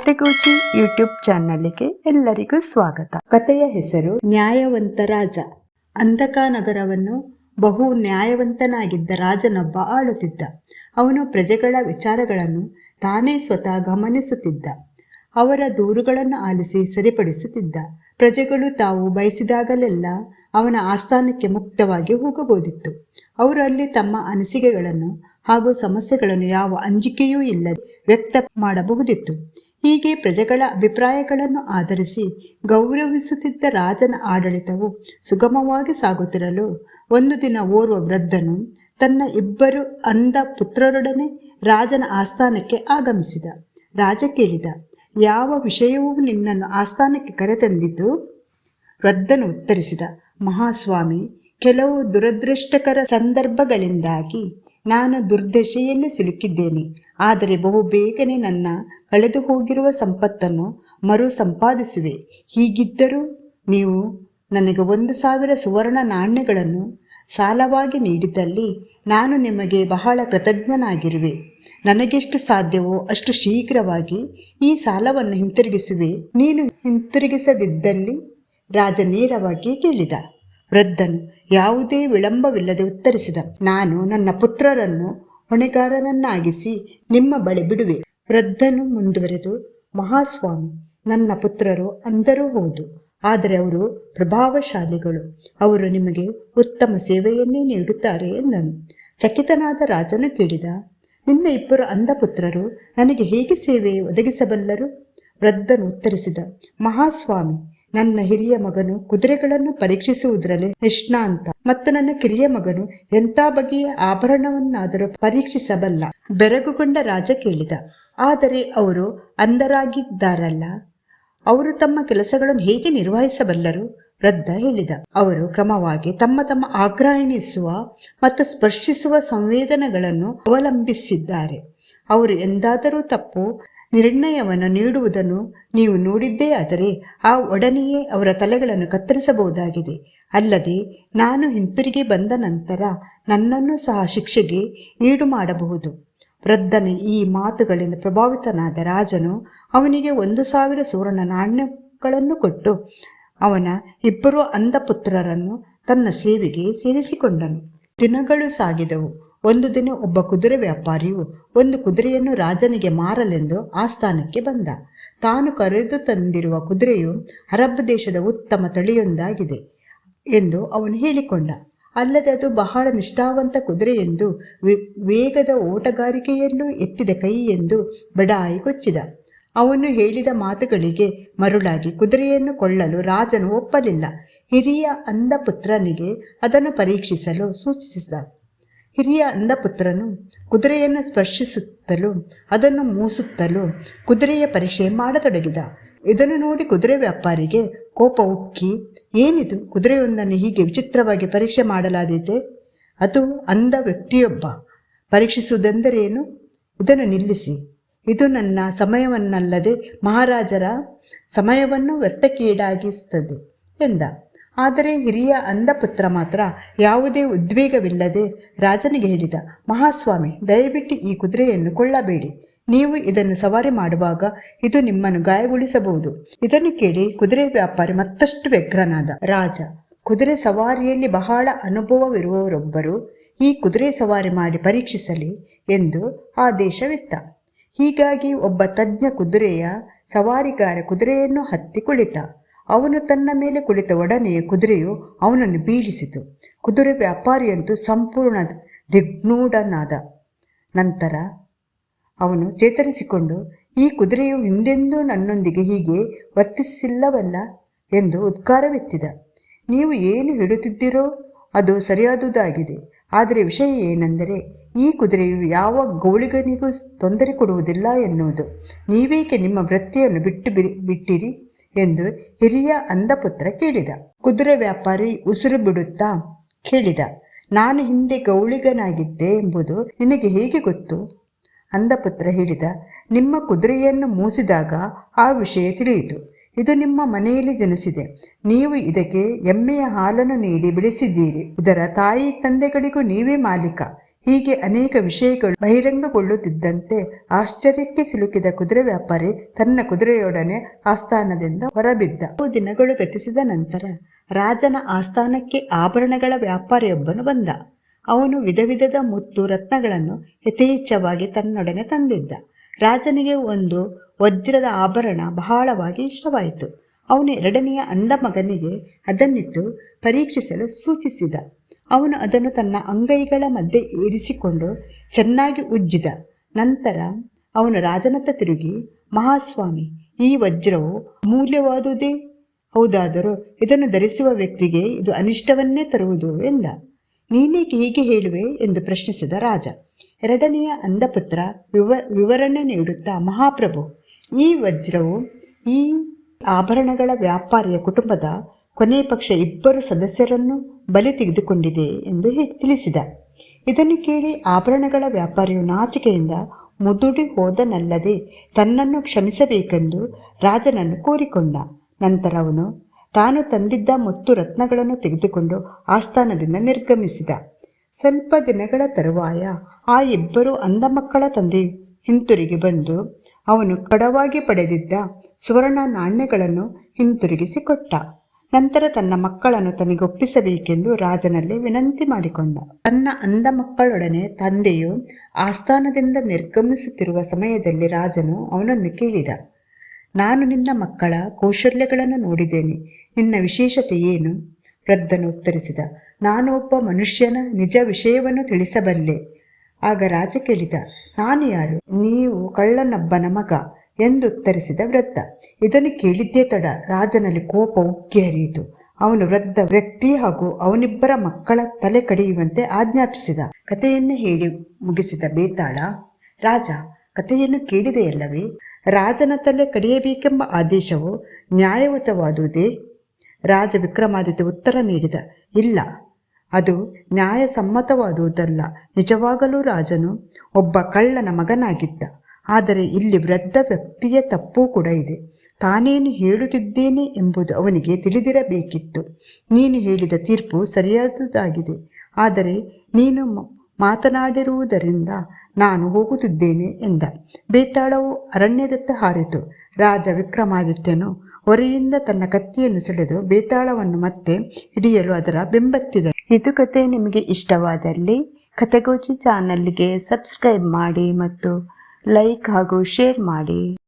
ಕತೆಗೂಚಿ YouTube ಚಾನಲ್ಗೆ ಎಲ್ಲರಿಗೂ ಸ್ವಾಗತ. ಕಥೆಯ ಹೆಸರು ನ್ಯಾಯವಂತ ರಾಜ. ಅಂಧಕ ನಗರವನ್ನು ಬಹು ನ್ಯಾಯವಂತನಾಗಿದ್ದ ರಾಜನೊಬ್ಬ ಆಳುತ್ತಿದ್ದ. ಅವನು ಪ್ರಜೆಗಳ ವಿಚಾರಗಳನ್ನು ತಾನೇ ಸ್ವತಃ ಗಮನಿಸುತ್ತಿದ್ದ. ಅವರ ದೂರುಗಳನ್ನು ಆಲಿಸಿ ಸರಿಪಡಿಸುತ್ತಿದ್ದ. ಪ್ರಜೆಗಳು ತಾವು ಬಯಸಿದಾಗಲೆಲ್ಲ ಅವನ ಆಸ್ಥಾನಕ್ಕೆ ಮುಕ್ತವಾಗಿ ಹೋಗಬಹುದಿತ್ತು. ಅವರು ಅಲ್ಲಿ ತಮ್ಮ ಅನಿಸಿಕೆಗಳನ್ನು ಹಾಗೂ ಸಮಸ್ಯೆಗಳನ್ನು ಯಾವ ಅಂಜಿಕೆಯೂ ಇಲ್ಲದೆ ವ್ಯಕ್ತ ಮಾಡಬಹುದಿತ್ತು ಹೀಗೆ ಪ್ರಜೆಗಳ ಅಭಿಪ್ರಾಯಗಳನ್ನು ಆಧರಿಸಿ ಗೌರವಿಸುತ್ತಿದ್ದ ರಾಜನ ಆಡಳಿತವು ಸುಗಮವಾಗಿ ಸಾಗುತ್ತಿರಲು ಒಂದು ದಿನ ಓರ್ವ ವೃದ್ಧನು ತನ್ನ ಇಬ್ಬರು ಅಂಧ ಪುತ್ರರೊಡನೆ ರಾಜನ ಆಸ್ಥಾನಕ್ಕೆ ಆಗಮಿಸಿದ. ರಾಜ ಕೇಳಿದ, ಯಾವ ವಿಷಯವೂ ನಿನ್ನನ್ನು ಆಸ್ಥಾನಕ್ಕೆ ಕರೆತಂದಿದ್ದು? ವೃದ್ಧನು ಉತ್ತರಿಸಿದ, ಮಹಾಸ್ವಾಮಿ, ಕೆಲವು ದುರದೃಷ್ಟಕರ ಸಂದರ್ಭಗಳಿಂದಾಗಿ ನಾನು ದುರ್ದಶೆಯಲ್ಲಿ ಸಿಲುಕಿದ್ದೇನೆ. ಆದರೆ ಬಹು ಬೇಗನೆ ನನ್ನ ಕಳೆದು ಹೋಗಿರುವ ಸಂಪತ್ತನ್ನು ಮರು ಸಂಪಾದಿಸುವೆ. ಹೀಗಿದ್ದರೂ ನೀವು ನನಗೆ ಒಂದು ಸಾವಿರ ಸುವರ್ಣ ನಾಣ್ಯಗಳನ್ನು ಸಾಲವಾಗಿ ನೀಡಿದ್ದಲ್ಲಿ ನಾನು ನಿಮಗೆ ಬಹಳ ಕೃತಜ್ಞನಾಗಿರುವೆ. ನನಗೆಷ್ಟು ಸಾಧ್ಯವೋ ಅಷ್ಟು ಶೀಘ್ರವಾಗಿ ಈ ಸಾಲವನ್ನು ಹಿಂತಿರುಗಿಸುವೆ. ನೀನು ಹಿಂತಿರುಗಿಸದಿದ್ದಲ್ಲಿ ರಾಜ ನೇರವಾಗಿ ಕೇಳಿದ. ವೃದ್ಧನು ಯಾವುದೇ ವಿಳಂಬವಿಲ್ಲದೆ ಉತ್ತರಿಸಿದ. ನಾನು ನನ್ನ ಪುತ್ರರನ್ನು ಹೊಣೆಗಾರನನ್ನಾಗಿಸಿ ನಿಮ್ಮ ಬಳಿ ಬಿಡುವೆ. ವೃದ್ಧನು ಮುಂದುವರೆದು, ಮಹಾಸ್ವಾಮಿ, ನನ್ನ ಪುತ್ರರು ಅಂದರೂ ಹೌದು, ಆದರೆ ಅವರು ಪ್ರಭಾವಶಾಲಿಗಳು. ಅವರು ನಿಮಗೆ ಉತ್ತಮ ಸೇವೆಯನ್ನೇ ನೀಡುತ್ತಾರೆ ಎಂದನು. ಚಕಿತನಾದ ರಾಜನು ಕೇಳಿದ ನಿನ್ನ ಇಬ್ಬರು ಅಂಧಪುತ್ರರು ನನಗೆ ಹೇಗೆ ಸೇವೆ ಒದಗಿಸಬಲ್ಲರು? ವೃದ್ಧನು ಉತ್ತರಿಸಿದ, ಮಹಾಸ್ವಾಮಿ ನನ್ನ ಹಿರಿಯ ಮಗನು ಕುದುರೆಗಳನ್ನು ಪರೀಕ್ಷಿಸುವುದರಲ್ಲಿ ನಿಷ್ಣಾಂತ ಮತ್ತು ನನ್ನ ಕಿರಿಯ ಮಗನು ಎಂಥ ಬಗೆಯ ಆಭರಣವನ್ನಾದರೂ ಪರೀಕ್ಷಿಸಬಲ್ಲ. ಬೆರಗುಗೊಂಡ ರಾಜ ಕೇಳಿದ, ಆದರೆ ಅವರು ಅಂಧರಾಗಿದ್ದಾರಲ್ಲ? ಅವರು ತಮ್ಮ ಕೆಲಸಗಳನ್ನು ಹೇಗೆ ನಿರ್ವಹಿಸಬಲ್ಲರು? ವೃದ್ಧ ಹೇಳಿದ, ಅವರು ಕ್ರಮವಾಗಿ ತಮ್ಮ ತಮ್ಮ ಆಗ್ರಹಿಸುವ ಮತ್ತು ಸ್ಪರ್ಶಿಸುವ ಸಂವೇದನೆಗಳನ್ನು ಅವಲಂಬಿಸಿದ್ದಾರೆ. ಅವರು ಎಂದಾದರೂ ತಪ್ಪು ನಿರ್ಣಯವನ್ನು ನೀಡುವುದನ್ನು ನೀವು ನೋಡಿದ್ದೇ ಆದರೆ ಆ ಒಡನೆಯೇ ಅವರ ತಲೆಗಳನ್ನು ಕತ್ತರಿಸಬಹುದಾಗಿದೆ. ಅಲ್ಲದೆ ನಾನು ಹಿಂತಿರುಗಿ ಬಂದ ನಂತರ ನನ್ನನ್ನು ಸಹ ಶಿಕ್ಷೆಗೆ ಈಡು ಮಾಡಬಹುದು. ವೃದ್ಧನ ಈ ಮಾತುಗಳಿಂದ ಪ್ರಭಾವಿತನಾದ ರಾಜನು ಅವನಿಗೆ ಒಂದು ಸಾವಿರ ಸುವರ್ಣ ನಾಣ್ಯಗಳನ್ನು ಕೊಟ್ಟು ಅವನ ಇಬ್ಬರು ಅಂಧಪುತ್ರರನ್ನು ತನ್ನ ಸೇವೆಗೆ ಸೇರಿಸಿಕೊಂಡನು. ದಿನಗಳು ಸಾಗಿದವು. ಒಂದು ದಿನ ಒಬ್ಬ ಕುದುರೆ ವ್ಯಾಪಾರಿಯು ಒಂದು ಕುದುರೆಯನ್ನು ರಾಜನಿಗೆ ಮಾರಲೆಂದು ಆಸ್ಥಾನಕ್ಕೆ ಬಂದ. ತಾನು ಕರೆದು ತಂದಿರುವ ಕುದುರೆಯು ಅರಬ್ ದೇಶದ ಉತ್ತಮ ತಳಿಯೊಂದಾಗಿದೆ ಎಂದು ಅವನು ಹೇಳಿಕೊಂಡ. ಅಲ್ಲದೆ ಅದು ಬಹಳ ನಿಷ್ಠಾವಂತ ಕುದುರೆ ಎಂದು ವೇಗದ ಓಟಗಾರಿಕೆಯಲ್ಲೂ ಎತ್ತಿದ ಕೈ ಎಂದು ಬಡಾಯಿ ಕೊಚ್ಚಿದ ಅವನು ಹೇಳಿದ ಮಾತುಗಳಿಗೆ ಮರುಳಾಗಿ ಕುದುರೆಯನ್ನು ಕೊಳ್ಳಲು ರಾಜನು ಒಪ್ಪಲಿಲ್ಲ. ಹಿರಿಯ ಅಂಧಪುತ್ರನಿಗೆ ಅದನ್ನು ಪರೀಕ್ಷಿಸಲು ಸೂಚಿಸಿದ. ಹಿರಿಯ ಅಂಧಪುತ್ರನು ಕುದುರೆಯನ್ನು ಸ್ಪರ್ಶಿಸುತ್ತಲೂ ಅದನ್ನು ಮೂಸುತ್ತಲೂ ಕುದುರೆಯ ಪರೀಕ್ಷೆ ಮಾಡತೊಡಗಿದ. ಇದನ್ನು ನೋಡಿ ಕುದುರೆ ವ್ಯಾಪಾರಿಗೆ ಕೋಪ ಉಕ್ಕಿ, ಏನಿದು? ಕುದುರೆಯೊಂದನ್ನು ಹೀಗೆ ವಿಚಿತ್ರವಾಗಿ ಪರೀಕ್ಷೆ ಮಾಡಲಾದೀತೆ? ಅದು ಅಂಧ ವ್ಯಕ್ತಿಯೊಬ್ಬ. ಪರೀಕ್ಷಿಸುವುದೆಂದರೇನು? ಇದನ್ನು ನಿಲ್ಲಿಸಿ. ಇದು ನನ್ನ ಸಮಯವನ್ನಲ್ಲದೆ ಮಹಾರಾಜರ ಸಮಯವನ್ನು ವ್ಯರ್ಥಕ್ಕೀಡಾಗಿಸುತ್ತದೆ ಎಂದ. ಆದರೆ ಹಿರಿಯ ಅಂಧಪುತ್ರ ಮಾತ್ರ ಯಾವುದೇ ಉದ್ವೇಗವಿಲ್ಲದೆ ರಾಜನಿಗೆ ಹೇಳಿದ, ಮಹಾಸ್ವಾಮಿ, ದಯವಿಟ್ಟು ಈ ಕುದುರೆಯನ್ನು ಕೊಳ್ಳಬೇಡಿ. ನೀವು ಇದನ್ನು ಸವಾರಿ ಮಾಡುವಾಗ ಇದು ನಿಮ್ಮನ್ನು ಗಾಯಗೊಳಿಸಬಹುದು. ಇದನ್ನು ಕೇಳಿ ಕುದುರೆ ವ್ಯಾಪಾರಿ ಮತ್ತಷ್ಟು ವ್ಯಗ್ರನಾದ. ರಾಜ, ಕುದುರೆ ಸವಾರಿಯಲ್ಲಿ ಬಹಳ ಅನುಭವವಿರುವವರೊಬ್ಬರು ಈ ಕುದುರೆ ಸವಾರಿ ಮಾಡಿ ಪರೀಕ್ಷಿಸಲಿ ಎಂದು ಆದೇಶವಿತ್ತ ಹೀಗಾಗಿ ಒಬ್ಬ ತಜ್ಞ ಕುದುರೆಯ ಸವಾರಿಗಾರ ಕುದುರೆಯನ್ನು ಹತ್ತಿ ಕುಳಿತ. ಅವನು ತನ್ನ ಮೇಲೆ ಕುಳಿತ ಒಡನೆಯೇ ಕುದುರೆಯು ಅವನನ್ನು ಬೀಳಿಸಿತು. ಕುದುರೆ ವ್ಯಾಪಾರಿಯಂತೂ ಸಂಪೂರ್ಣ ದಿಗ್ನೂಢನಾದ. ನಂತರ ಅವನು ಚೇತರಿಸಿಕೊಂಡು, ಈ ಕುದುರೆಯು ಹಿಂದೆಂದೂ ನನ್ನೊಂದಿಗೆ ಹೀಗೆ ವರ್ತಿಸಿಲ್ಲವಲ್ಲ ಎಂದು ಉದ್ಗಾರವೆತ್ತಿದ. ನೀವು ಏನು ಹೇಳುತ್ತಿದ್ದೀರೋ ಅದು ಸರಿಯಾದುದಾಗಿದೆ. ಆದರೆ ವಿಷಯ ಏನೆಂದರೆ, ಈ ಕುದುರೆಯು ಯಾವ ಗೌಳಿಗನಿಗೂ ತೊಂದರೆ ಕೊಡುವುದಿಲ್ಲ ಎನ್ನುವುದು. ನೀವೇಕೆ ನಿಮ್ಮ ವೃತ್ತಿಯನ್ನು ಬಿಟ್ಟು ಬಿಟ್ಟಿರಿ? ಎಂದು ಹಿರಿಯ ಅಂಧಪುತ್ರ ಕೇಳಿದ. ಕುದುರೆ ವ್ಯಾಪಾರಿ ಉಸಿರು ಬಿಡುತ್ತಾ ಕೇಳಿದ, ನಾನು ಹಿಂದೆ ಗೌಳಿಗನಾಗಿದ್ದೆ ಎಂಬುದು ನಿನಗೆ ಹೇಗೆ ಗೊತ್ತು? ಅಂಧಪುತ್ರ ಹೇಳಿದ, ನಿಮ್ಮ ಕುದುರೆಯನ್ನು ಮೂಸಿದಾಗ ಆ ವಿಷಯ ತಿಳಿಯಿತು. ಇದು ನಿಮ್ಮ ಮನೆಯಲ್ಲಿ ಜನಿಸಿದೆ. ನೀವು ಇದಕ್ಕೆ ಎಮ್ಮೆಯ ಹಾಲನ್ನು ನೀಡಿ ಬೆಳೆಸಿದ್ದೀರಿ. ಇದರ ತಾಯಿ ತಂದೆಗಳಿಗೂ ನೀವೇ ಮಾಲೀಕ. ಹೀಗೆ ಅನೇಕ ವಿಷಯಗಳು ಬಹಿರಂಗಗೊಳ್ಳುತ್ತಿದ್ದಂತೆ ಆಶ್ಚರ್ಯಕ್ಕೆ ಸಿಲುಕಿದ ಕುದುರೆ ವ್ಯಾಪಾರಿ ತನ್ನ ಕುದುರೆಯೊಡನೆ ಆಸ್ಥಾನದಿಂದ ಹೊರಬಿದ್ದ. ಕೆಲವು ದಿನಗಳು ಗತಿಸಿದ ನಂತರ ರಾಜನ ಆಸ್ಥಾನಕ್ಕೆ ಆಭರಣಗಳ ವ್ಯಾಪಾರಿಯೊಬ್ಬನು ಬಂದ. ಅವನು ವಿಧ ವಿಧದ ಮುತ್ತು ರತ್ನಗಳನ್ನು ಯಥೇಚ್ಛವಾಗಿ ತನ್ನೊಡನೆ ತಂದಿದ್ದ. ರಾಜನಿಗೆ ಒಂದು ವಜ್ರದ ಆಭರಣ ಬಹಳವಾಗಿ ಇಷ್ಟವಾಯಿತು. ಅವನು ಎರಡನೆಯ ಅಂದ ಮಗನಿಗೆ ಅದನ್ನಿತ್ತು ಪರೀಕ್ಷಿಸಲು ಸೂಚಿಸಿದ. ಅವನು ಅದನ್ನು ತನ್ನ ಅಂಗೈಗಳ ಮಧ್ಯೆ ಇರಿಸಿಕೊಂಡು ಚೆನ್ನಾಗಿ ಉಜ್ಜಿದ. ನಂತರ ಅವನು ರಾಜನತ್ತ ತಿರುಗಿ, ಮಹಾಸ್ವಾಮಿ, ಈ ವಜ್ರವು ಅಮೂಲ್ಯವಾದುದೇ? ಹೌದಾದರೂ ಇದನ್ನು ಧರಿಸುವ ವ್ಯಕ್ತಿಗೆ ಇದು ಅನಿಷ್ಟವನ್ನೇ ತರುವುದು ಎಂದ. ನೀನೇಕೆ ಹೀಗೆ ಹೇಳುವೆ? ಎಂದು ಪ್ರಶ್ನಿಸಿದ ರಾಜ. ಎರಡನೆಯ ಅಂಧಪುತ್ರ ವಿವ, ವಿವರಣೆ ನೀಡುತ್ತಾ, ಮಹಾಪ್ರಭು, ಈ ವಜ್ರವು ಈ ಆಭರಣಗಳ ವ್ಯಾಪಾರಿಯ ಕುಟುಂಬದ ಕೊನೆ ಪಕ್ಷ ಇಬ್ಬರು ಸದಸ್ಯರನ್ನು ಬಲಿ ತೆಗೆದುಕೊಂಡಿದೆ ಎಂದು ತಿಳಿಸಿದ. ಇದನ್ನು ಕೇಳಿ ಆಭರಣಗಳ ವ್ಯಾಪಾರಿಯು ನಾಚಿಕೆಯಿಂದ ಮುದುಡಿ ಹೋದನಲ್ಲದೆ ತನ್ನನ್ನು ಕ್ಷಮಿಸಬೇಕೆಂದು ರಾಜನನ್ನು ಕೋರಿಕೊಂಡ. ನಂತರ ಅವನು ತಾನು ತಂದಿದ್ದ ಮುತ್ತು ರತ್ನಗಳನ್ನು ತೆಗೆದುಕೊಂಡು ಆಸ್ಥಾನದಿಂದ ನಿರ್ಗಮಿಸಿದ. ಸ್ವಲ್ಪ ದಿನಗಳ ತರುವಾಯ ಆ ಇಬ್ಬರು ಅಂಧ ಮಕ್ಕಳ ತಂದೆ ಹಿಂತಿರುಗಿ ಬಂದು ಅವನು ಕಡವಾಗಿ ಪಡೆದಿದ್ದ ಸುವರ್ಣ ನಾಣ್ಯಗಳನ್ನು ಹಿಂತಿರುಗಿಸಿ ಕೊಟ್ಟ. ನಂತರ ತನ್ನ ಮಕ್ಕಳನ್ನು ತನಗೊಪ್ಪಿಸಬೇಕೆಂದು ರಾಜನಲ್ಲಿ ವಿನಂತಿ ಮಾಡಿಕೊಂಡ. ತನ್ನ ಅಂಧ ಮಕ್ಕಳೊಡನೆ ತಂದೆಯು ಆಸ್ಥಾನದಿಂದ ನಿರ್ಗಮಿಸುತ್ತಿರುವ ಸಮಯದಲ್ಲಿ ರಾಜನು ಅವನನ್ನು ಕೇಳಿದ. ನಾನು ನಿನ್ನ ಮಕ್ಕಳ ಕೌಶಲ್ಯಗಳನ್ನು ನೋಡಿದ್ದೇನೆ. ನಿನ್ನ ವಿಶೇಷತೆ ಏನು? ವೃದ್ಧನು ಉತ್ತರಿಸಿದ. ನಾನು ಒಬ್ಬ ಮನುಷ್ಯನ ನಿಜ ವಿಷಯವನ್ನು ತಿಳಿಸಬಲ್ಲೆ. ಆಗ ರಾಜ ಕೇಳಿದ. ನಾನು ಯಾರು? ನೀವು ಕಳ್ಳನೊಬ್ಬನ ಮಗ. ಎಂದು ಉತ್ತರಿಸಿದ ವೃದ್ಧ ಇದನ್ನು ಕೇಳಿದ್ದೇ ತಡ ರಾಜನಲ್ಲಿ ಕೋಪ ಉಕ್ಕಿ ಹರಿಯಿತು ಅವನು ವೃದ್ಧ ವ್ಯಕ್ತಿ ಹಾಗೂ ಅವನಿಬ್ಬರ ಮಕ್ಕಳ ತಲೆ ಕಡಿಯುವಂತೆ ಆಜ್ಞಾಪಿಸಿದ. ಕಥೆಯನ್ನು ಹೇಳಿ ಮುಗಿಸಿದ ಬೇತಾಳ, ರಾಜ, ಕಥೆಯನ್ನು ಕೇಳಿದೆಯಲ್ಲವೇ? ರಾಜನ ತಲೆ ಕಡಿಯಬೇಕೆಂಬ ಆದೇಶವು ನ್ಯಾಯಯುತವಾದುದೇ ರಾಜ ವಿಕ್ರಮಾದಿತ್ಯ ಉತ್ತರ ನೀಡಿದ, ಇಲ್ಲ. ಅದು ನ್ಯಾಯಸಮ್ಮತವಾದುದಲ್ಲ. ನಿಜವಾಗಲೂ ರಾಜನು ಒಬ್ಬ ಕಳ್ಳನ ಮಗನಾಗಿದ್ದ. ಆದರೆ ಇಲ್ಲಿ ವೃದ್ಧ ವ್ಯಕ್ತಿಯ ತಪ್ಪು ಕೂಡ ಇದೆ. ತಾನೇನು ಹೇಳುತ್ತಿದ್ದೇನೆ ಎಂಬುದು ಅವನಿಗೆ ತಿಳಿದಿರಬೇಕಿತ್ತು. ನೀನು ಹೇಳಿದ ತೀರ್ಪು ಸರಿಯಾದುದಾಗಿದೆ. ಆದರೆ ನೀನು ಮಾತನಾಡಿರುವುದರಿಂದ ನಾನು ಹೋಗುತ್ತಿದ್ದೇನೆ ಎಂದ. ಬೇತಾಳವು ಅರಣ್ಯದತ್ತ ಹಾರಿತು. ರಾಜ ವಿಕ್ರಮಾದಿತ್ಯನು ಹೊರೆಯಿಂದ ತನ್ನ ಕತ್ತಿಯನ್ನು ಸೆಳೆದು ಬೇತಾಳವನ್ನು ಮತ್ತೆ ಹಿಡಿಯಲು ಅದರ ಬೆಂಬತ್ತಿದ ಇದು ಕತೆ ನಿಮಗೆ ಇಷ್ಟವಾದಲ್ಲಿ ಕತೆಗೋಚಿ ಚಾನಲ್ಗೆ ಸಬ್ಸ್ಕ್ರೈಬ್ ಮಾಡಿ ಮತ್ತು ಲೈಕ್ ಹಾಗೂ ಶೇರ್ ಮಾಡಿ.